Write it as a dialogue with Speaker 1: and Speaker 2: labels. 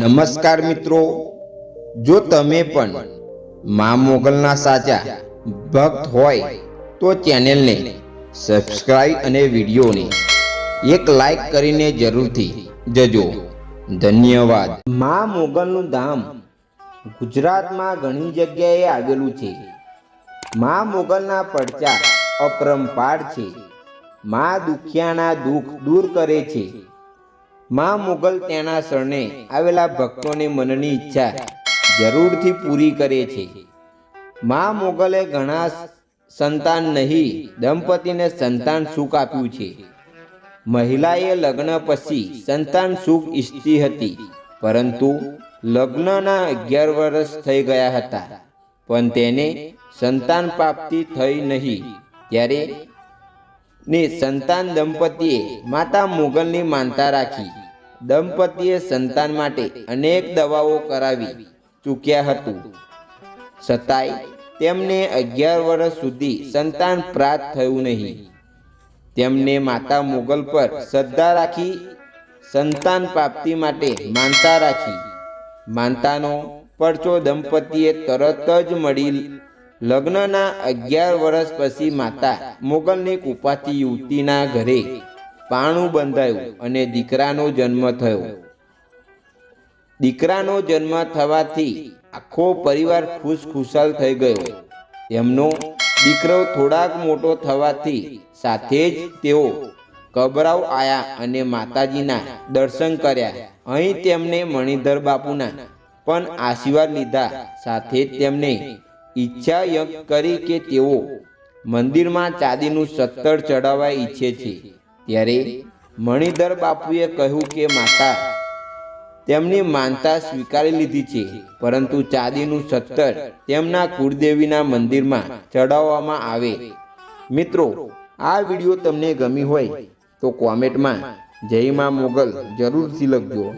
Speaker 1: નમસ્કાર મિત્રો. જો તમે પણ મા મોગલના સાચા ભક્ત હોય, તો ચેનલને સબસ્ક્રાઈબ અને વિડીયોને એક લાઈક કરીને જરૂરથી જજો. ધન્યવાદ. મા મોગલનું ધામ ગુજરાતમાં ઘણી જગ્યાએ આવેલું છે. મા મોગલના પડચા અપરંપાર છે. મા દુખિયાના દુઃખ દૂર કરે છે. મા મુગલ તેના શરણે આવેલા ભક્તોને મનની ઈચ્છા જરૂરથી પૂરી કરે છે. મા મુગલે ઘણા સંતાન નહીં, દંપતીને સંતાન સુખ આપ્યું છે. મહિલાએ લગ્ન પછી સંતાન સુખ ઈચ્છતી હતી, પરંતુ લગ્નના અગિયાર વર્ષ થઈ ગયા હતા. પણ તેને સંતાન પ્રાપ્તિ થઈ નહીં. ત્યારે ને સંતાન દંપતીએ માતા મુગલની માનતા રાખી. દંપતીએ સંતાન માટે અનેક દવાઓ કરાવી ચૂક્યા હતું. છતાંય તેમને અગિયાર વર્ષ સુધી સંતાન પ્રાપ્ત થયું નહીં. તેમને માતા મુગલ પર શ્રદ્ધા રાખી સંતાન પ્રાપ્તિ માટે માનતા રાખી. માનતાનો પરચો દંપતીએ તરત જ મળી લગ્નના અગિયાર વર્ષ પછી માતા મોગલની કૃપાથી યુવતીના ઘરે પાણું બંધાયું અને દીકરાનો જન્મ થયો. દીકરાનો જન્મ થવાથી આખો પરિવાર ખુશખુશાલ થઈ ગયો. તેમનો દીકરો થોડાક મોટો થવાથી સાથે જ તેઓ કબરાવ આયા અને માતાજીના દર્શન કર્યા. અહીં તેમને મણિધર બાપુના પણ આશીર્વાદ લીધા. સાથે તેમને ઈચ્છા યજ્ઞ કરી કે તેઓ મંદિરમાં ચાંદીનું સત્તર ચડાવવા ઈચ્છે છે. ત્યારે મણિધર બાપુએ કહ્યું કે, માતા, તેમની માનતા સ્વીકારી લીધી છે, પરંતુ ચાંદીનું સત્તર તેમના કુળદેવીના મંદિરમાં ચડાવવામાં આવે. મિત્રો, આ વીડિયો તમને ગમી હોય તો કોમેન્ટમાં જય મા મોગલ જરૂરથી લખજો.